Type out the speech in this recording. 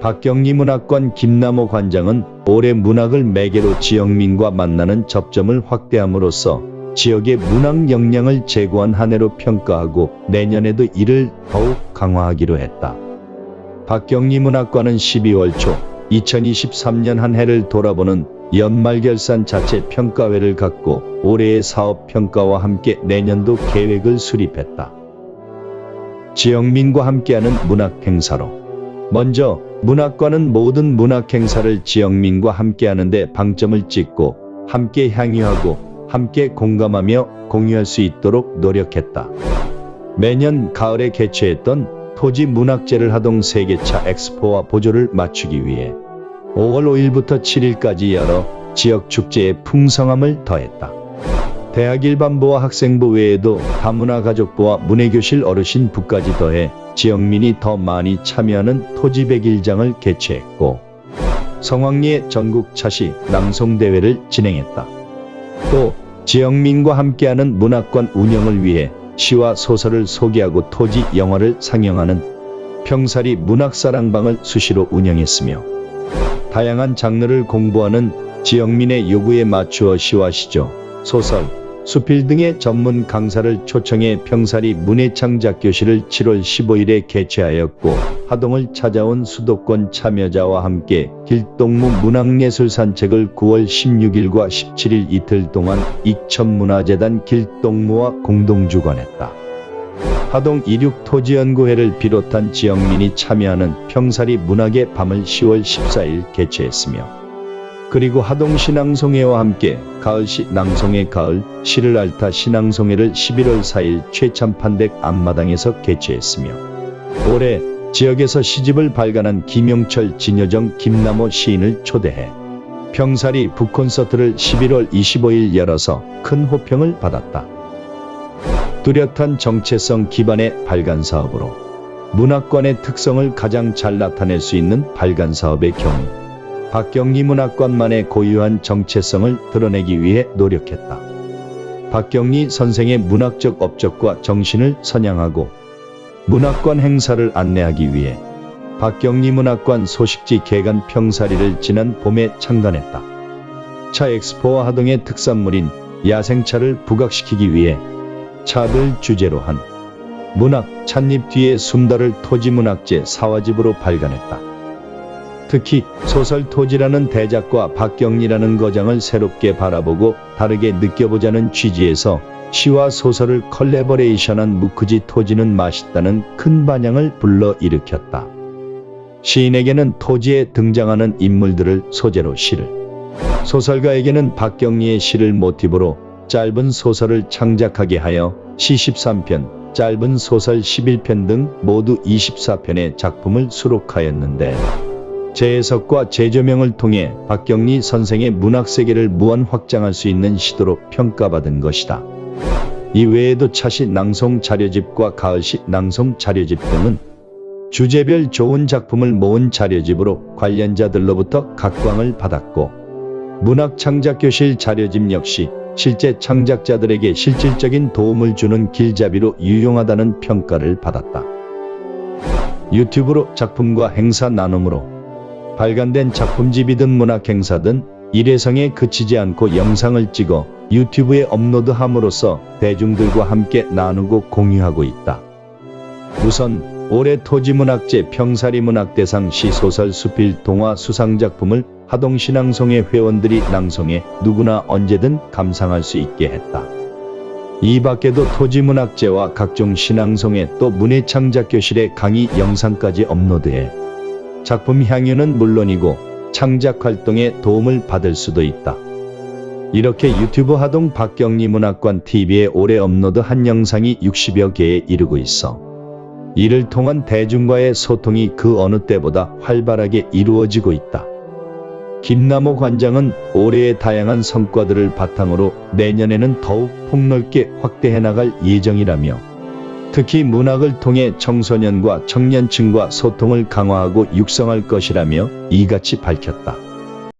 박경리 문학관 김남호 관장은 올해 문학을 매개로 지역민과 만나는 접점을 확대함으로써 지역의 문학 역량을 제고한 한 해로 평가하고 내년에도 이를 더욱 강화하기로 했다. 박경리 문학관은 12월 초 2023년 한 해를 돌아보는 연말 결산 자체 평가회를 갖고 올해의 사업 평가와 함께 내년도 계획을 수립했다. 지역민과 함께하는 문학 행사로 먼저 문학관은 모든 문학 행사를 지역민과 함께하는데 방점을 찍고 함께 향유하고 함께 공감하며 공유할 수 있도록 노력했다. 매년 가을에 개최했던 토지 문학제를 하동 세계차 엑스포와 보조를 맞추기 위해 5월 5일부터 7일까지 열어 지역 축제의 풍성함을 더했다. 대학 일반부와 학생부 외에도 다문화 가족부와 문해교실 어르신 부까지 더해 지역민이 더 많이 참여하는 토지 백일장을 개최했고 성황리의 전국 차시 낭송 대회를 진행했다. 또 지역민과 함께하는 문학관 운영을 위해 시와 소설을 소개하고 토지 영화를 상영하는 평사리 문학사랑방을 수시로 운영했으며 다양한 장르를 공부하는 지역민의 요구에 맞추어 시와 시조, 소설, 수필 등의 전문 강사를 초청해 평사리 문예창작 교실을 7월 15일에 개최하였고 하동을 찾아온 수도권 참여자와 함께 길동무 문학예술 산책을 9월 16일과 17일 이틀 동안 익천문화재단 길동무와 공동 주관했다. 하동 이륙 토지연구회를 비롯한 지역민이 참여하는 평사리 문학의 밤을 10월 14일 개최했으며 그리고 하동 신앙송회와 함께 가을시 낭송회 가을 시를 앓다 신앙송회를 11월 4일 최참판댁 앞마당에서 개최했으며 올해 지역에서 시집을 발간한 김용철, 진여정, 김남호 시인을 초대해 평사리 북콘서트를 11월 25일 열어서 큰 호평을 받았다. 뚜렷한 정체성 기반의 발간 사업으로 문학관의 특성을 가장 잘 나타낼 수 있는 발간 사업의 경우 박경리 문학관만의 고유한 정체성을 드러내기 위해 노력했다. 박경리 선생의 문학적 업적과 정신을 선양하고 문학관 행사를 안내하기 위해 박경리 문학관 소식지 개간 평사리를 지난 봄에 창단했다. 차 엑스포와 하동의 특산물인 야생차를 부각시키기 위해 차들 주제로 한 문학 찻잎 뒤에 숨다를 토지문학제 사화집으로 발간했다. 특히 소설 토지라는 대작과 박경리라는 거장을 새롭게 바라보고 다르게 느껴보자는 취지에서 시와 소설을 컬래버레이션한 무크지 토지는 맛있다는 큰 반향을 불러일으켰다. 시인에게는 토지에 등장하는 인물들을 소재로 시를, 소설가에게는 박경리의 시를 모티브로 짧은 소설을 창작하게 하여 시 13편, 짧은 소설 11편 등 모두 24편의 작품을 수록하였는데 재해석과 재조명을 통해 박경리 선생의 문학 세계를 무한 확장할 수 있는 시도로 평가받은 것이다. 이 외에도 차시 낭송 자료집과 가을시 낭송 자료집 등은 주제별 좋은 작품을 모은 자료집으로 관련자들로부터 각광을 받았고 문학 창작교실 자료집 역시 실제 창작자들에게 실질적인 도움을 주는 길잡이로 유용하다는 평가를 받았다. 유튜브로 작품과 행사 나눔으로 발간된 작품집이든 문학 행사든 일회성에 그치지 않고 영상을 찍어 유튜브에 업로드함으로써 대중들과 함께 나누고 공유하고 있다. 우선 올해 토지문학제 평사리 문학대상 시소설 수필 동화 수상작품을 하동신앙송의 회원들이 낭송해 누구나 언제든 감상할 수 있게 했다. 이 밖에도 토지문학제와 각종 신앙송에 또 문예창작교실의 강의 영상까지 업로드해 작품 향유는 물론이고 창작 활동에 도움을 받을 수도 있다. 이렇게 유튜브 하동 박경리 문학관 TV에 올해 업로드한 영상이 60여 개에 이르고 있어 이를 통한 대중과의 소통이 그 어느 때보다 활발하게 이루어지고 있다. 김남호 관장은 올해의 다양한 성과들을 바탕으로 내년에는 더욱 폭넓게 확대해 나갈 예정이라며 특히 문학을 통해 청소년과 청년층과 소통을 강화하고 육성할 것이라며 이같이 밝혔다.